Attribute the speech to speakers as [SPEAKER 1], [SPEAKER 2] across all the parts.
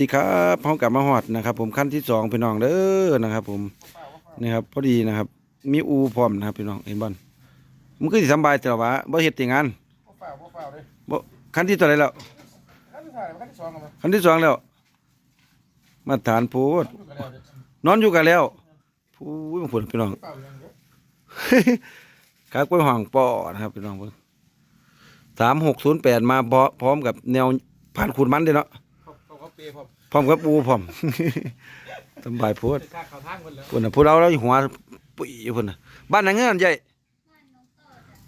[SPEAKER 1] ดีครับพร้อมกลับมาฮอดนะครับ ผมขั้นที่สองพี่น้องเด้อนะครับ ผมนี่ครับพอดีนะครับ มีอูพร้อมนะครับพี่น้องเห็นบ่มันคือสิสบายแต่ว่าบ่เฮ็ดต่งาน
[SPEAKER 2] บ่
[SPEAKER 1] ขั้นที่เท่าไหร่แล้ว
[SPEAKER 2] ขั้นที่สอง
[SPEAKER 1] แล้ว มาตรฐานโพด
[SPEAKER 2] ดูกันแล้วเดี๋ยวน
[SPEAKER 1] อนอยู่กันแล้วผู้ยผลพี่น้อง
[SPEAKER 2] เปล่าย
[SPEAKER 1] กากล้วยห่างปอนะครับพี่น้องเพิ่นสามหกศูนย์แปดมาพร้อมกับแนวผ่านขุดมันเด้เนาะ
[SPEAKER 2] เขาเขาเขาเปย์ผม
[SPEAKER 1] พร้อมกับปูพร้อม สำบายโพด
[SPEAKER 2] จะซากเขาทางคนแล้ว
[SPEAKER 1] พุ่นน่ะพวกเราเราอยู่หัวปุ๋ยอยู่พุ่นน่ะบ้านไหนเงื่อนใหญ่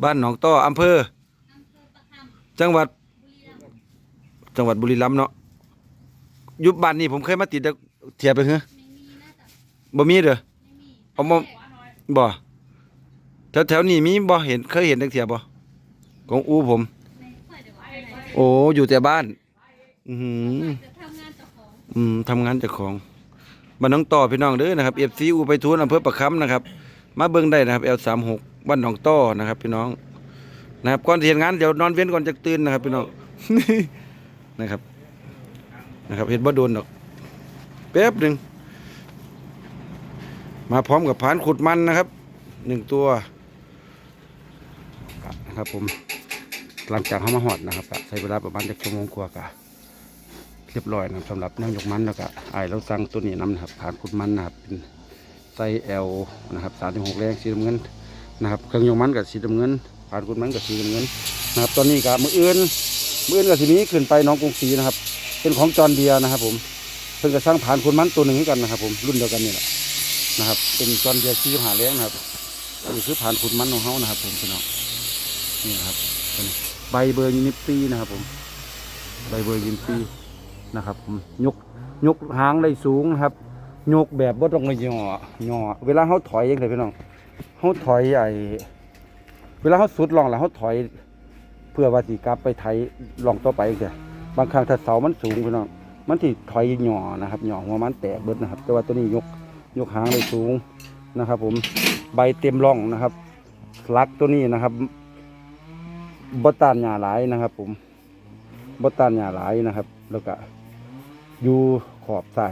[SPEAKER 1] บ้านหนองต้ออำเภอ จังหวัด จังหวัดบุรีรัมย์เนาะอยุบบ้านนี้ผมเคยมาติดแล้วเทียบไปเหรอบ่มีเด้อเอามาบ่แถวแถวๆนี้มีบ่เห็นเคยเห็นจักเทียบบ่ของอูผม โอ้อยู่แต่บ้าน อือหือ
[SPEAKER 3] จะทำงานเจ้าของ
[SPEAKER 1] อืมทำงานเจากของบ้านน้องต่อพี่น้องเด้อนะครับเอฟซีอูไปทูนอำเภอประคำนะครับ มาเบิ่งได้นะครับเอลสามหกบ้านหนองต่อนะครับ พี่น้อง นะครับก่อนที่เห็นงานเดี๋ยวนอนเว้นก่อนจะตื่นนะครับ พี่น้องนะครับ นะครับเห็นบ่โดนดอกแป๊บหนึ่งมาพร้อมกับผานขุดมันนะครับหนึ่งตัวนะครับผมหลังจากเขามาหอดนะครับก็ใช้เวลาประมาณจะชั่วโมงกว่ากะ เรียบร้อยนะสำหรับแนวยกมันแล้วก็ไอ้ายเราสั่งตัวนี้นำนะครับผ่านขุดมันนะครับเป็นไซส์ L นะครับ36แรงสีน้ำเงินนะครับเครื่องยกมันกับสีน้ำเงิน ผ่านขุดมันกับสีน้ำเงินนะครับตอนนี้กับมืออื่นมืออื่นกับสีนี้ขึ้นไปน้องกรุงศรีนะครับ เป็นของจอนเดียนะครับ ผมเพิ่งจะสร้างผ่านขุดมันตัวหนึ่งให้กันนะครับ ผมรุ่นเดียวกันนี่แหละนะครับ เป็นจอนเดียที่หาแรงนะครับนี่คือผ่านขุดมันของเขานะครับผมพี่น้องนี่นะครับใบเบอร์ยูนิปีนะครับผมใบเบอร์ยูนิปี นะครับยกยกหางได้สูงนะครับยกแบบบ่ต้องย่อย่อเวลาเขาถอยยังไงพี่น้องเขาถอยไอ้เวลาเขาสุดลองแล้วเขาถอย เพื่อว่าสิกลับไปไถลองต่อไปจังซี่บางครั้งถ้าเสามันสูงพี่น้องมันที่ถอยย่อนะครับย่อหัวมันแตกเบิดนะครับ แต่ว่าตัวนี้ยกยกหางได้สูงนะครับ ผมใบเต็มร่องนะครับลักตัวนี้นะครับบตานหญ้าหลายนะครับ ผมบตานหญ้าหลายนะครับ แล้วก็ อยู่ขอบใส่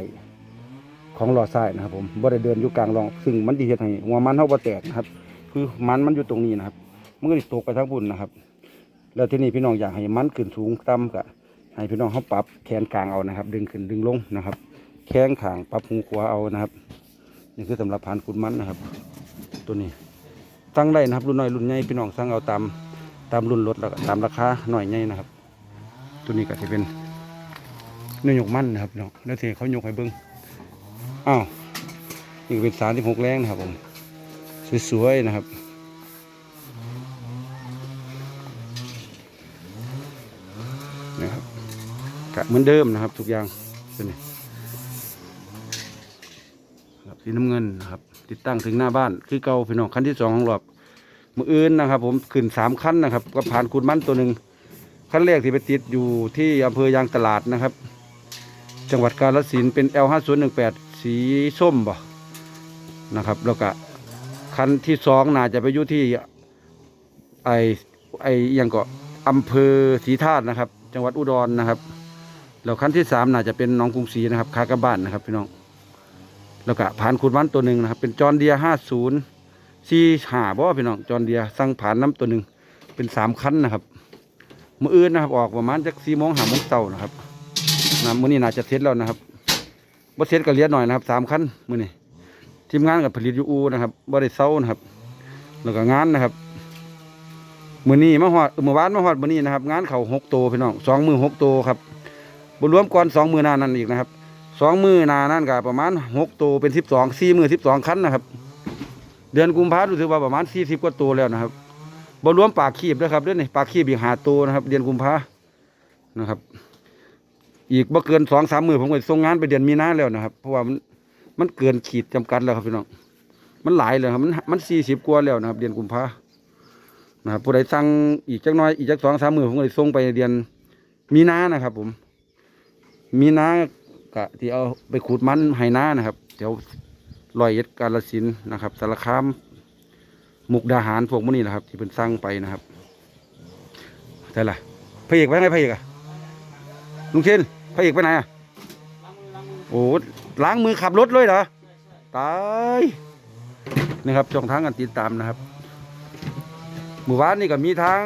[SPEAKER 1] ของหลอดใส่นะครับ ผมบ่ได้เดินอยู่กลางรอง ซึ่งมันดีเฮ็ดให้หัวมันเฮาบ่แตกนะครับ คือมันมันอยู่ตรงนี้นะครับ มันก็สิตกไปทั้งบุญนะครับ แล้วที่นี่พี่น้องอยากให้มันขึ้นสูงต่ำก็ให้พี่น้องเขาปรับแขนกลางเอานะครับ ดึงขึ้นดึงลงนะครับ แข้งขางปรับหูขวาเอานะครับนี่คือสำหรับผ่านขุนมันนะครับ ตัวนี้สั่งได้นะครับ รุ่นน้อยรุ่นใหญ่พี่น้องสั่งเอาตามตามรุ่นรถแล้วก็ตามราคาหน่อยใหญ่นะครับ ตัวนี้ก็จะเป็น เนื้อหยกมันนะครับพี่น้องแล้วเทเขายกให้เบิ้งอ้าวนี่เป็นสามสิบหกแรงนะครับผมสวยๆนะครับนะครับกะเหมือนเดิมนะครับ ทุกอย่างเป็นไงสีน้ำเงินนะครับติดตั้งถึงหน้าบ้านคือเก่าพี่น้องขั้นที่สองของรอบมืออื่นนะครับ ผมขึ้นสามขั้นนะครับ ก็ผ่านคุณมันตัวหนึ่งขั้นแรกที่ไปติดอยู่ที่อำเภอยางตลาดนะครับ จังหวัดกาฬสินเป็น L 5 0 1 8 สีส้มบ่นะครับ แล้วก็คันที่สองน่าจะไปอยู่ที่ไอไอยังก็อำเภอศรีธาตุนะครับ จังหวัดอุดรนะครับแล้วขั้นที่สามน่าจะเป็นน้องกรุงศรีนะครับคากระบ้านนะครับพี่น้องแล้วก็ผ่านขุดวันตัวหนึ่งนะครับ เป็นจอนเดียห้าศูนย์สี่หาบ่พี่น้องจอนเดียสั่งผ่านน้ำตัวหนึ่งเป็นสามคันนะครับมืออื่นนะครับ ออกประมาณจากสี่โมงหาโมงเช้านะครับ นะมื้อนี้น่าจะเสร็จแล้วนะครับบ่เสร็จก็เลียหน่อยนะครับสามคันมื้อนี้ทีมงานกับผลิตยูอูนะครับบ่ได้เซานะครับ แล้วก็งานนะครับมือนี้มาหอดเมื่อวานมาหอดมือนี้นะครับ งานเขาหกโตวพี่น้องสองมือหกโตวครับบรวมก่อนสองมือหนานั่นอีกนะครับสองมือหนานั่นก็ประมาณหกโตวเป็นสิบสองสี่มือสิบสองคันนะครับ เดือนกุมภาพันธ์รู้สึกว่าประมาณสี่สิบกว่าตัวแล้วนะครับบรวมปากคีบด้วยครับเดือนนี้ปากคีบอีกหาตัวนะครับ เดือนกุมภานะครับ อีกบ่เกินสองสามมือผมก็ส่งงานไปเดือนมีนาแล้วนะครับ เพราะว่ามันมันเกินขีดจำกัดแล้วครับพี่น้องมันหลายเลยครับมันมันสี่สิบกว่าแล้วนะครับ เดือนกุมภานะครับผู้ใดสั่งอีกจักน้อยอีกจักสองสามมือผมก็เลยส่งไปเดือนมีนานะครับ ผม มีนากะที่เอาไปขูดมันไห้นานะครับแถวลอยเอ็ดกาลสินนะครับสารคามมุกดาหารพวกมันนี่นะครับ ที่เป็นสั่งไปนะครับแต่ละพระเอกไปไหนพระเอกอะลุงเชน ระเอกไปไหนอะ
[SPEAKER 2] ล้
[SPEAKER 1] โอ้ล้างมือขับรถเลยเหรอตายนี่ครับช่องทางการติดตามนะครับหมู่บ้านนี่ก็มีทาง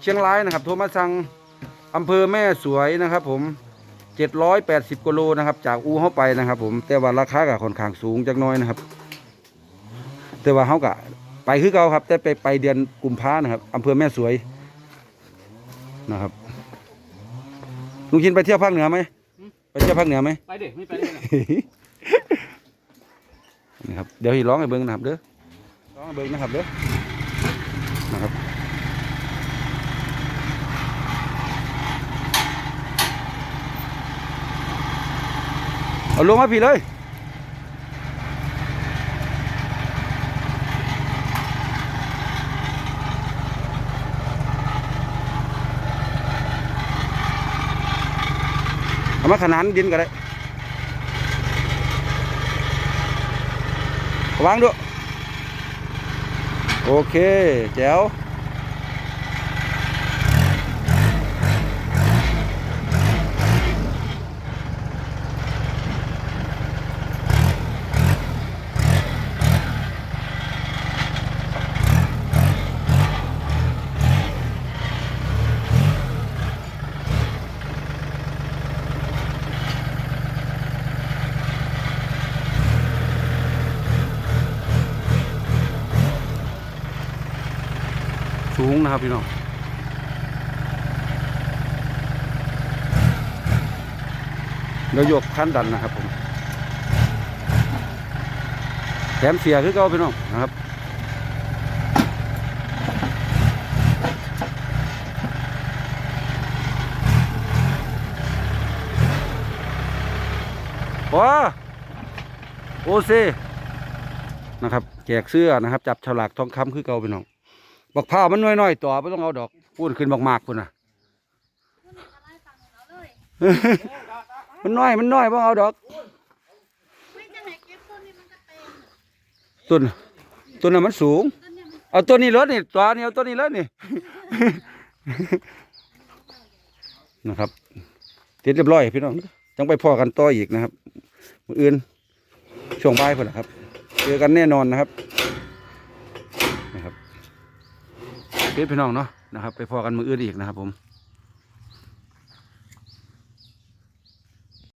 [SPEAKER 1] เชียงรายนะครับ โทรมาสั่งอำเภอแม่สวยนะครับ ผม 780กิโลนะครับ จากอูเข้าไปนะครับ ผมแต่ว่าราคาก็ค่อนข้างสูงจักน้อยนะครับ แต่ว่าเขาก็ไปคือเก่าครับ แต่ไปไปเดือนกุมภานะครับอำเภอแม่สวยนะครับ ลุงชินไปเที่ยวภาคเหนือไหมไปเที่ยวภาคเหนือไหม
[SPEAKER 2] ไปเด็กไม่ไปเลยนะ
[SPEAKER 1] นี่ครับเดี๋ยวให้ร้องให้เบิ้งนะครับเด้อร้องให้เบิ้งนะครับเด้อนะครับเอาลงมาพี่เลย เอามาขนานดินก็ได้วางดูโอเคแจ๋ว สูงนะครับพี่น้องเดี๋ยวยกขั้นดันนะครับผมแถมเสียคือเก่าพี่น้องนะครับว้าโอเซนะครับแจกเสื้อนะครับ จับฉลากทองคำคือเก่าพี่น้อง บักพร้าวมันน้อยๆต่อไม่ต้องเอาดอกพูนขึ้นบักมากพุ่นน่ะ มันน้อยมันน้อยบ่เอาดอก
[SPEAKER 3] ไม่จะไหนเก็บต้นนี้มันจะเป็น
[SPEAKER 1] ต้นต้นน่ะมันสูง
[SPEAKER 3] ต้นเนี่ยมัน
[SPEAKER 1] เอาต้นนี้รถนี่ตัวนี้เอาต้นนี้รถนี่ นะครับติดเรียบร้อยพี่น้องจังไปพ่อกันต่ออีกนะครับ มื้ออื่นช่วงบ่ายพุ่นนะครับ เจอกันแน่นอนนะครับนะครับโอเค พี่น้องเนาะนะครับ ไปพอกันมืออื่นอีกนะครับผม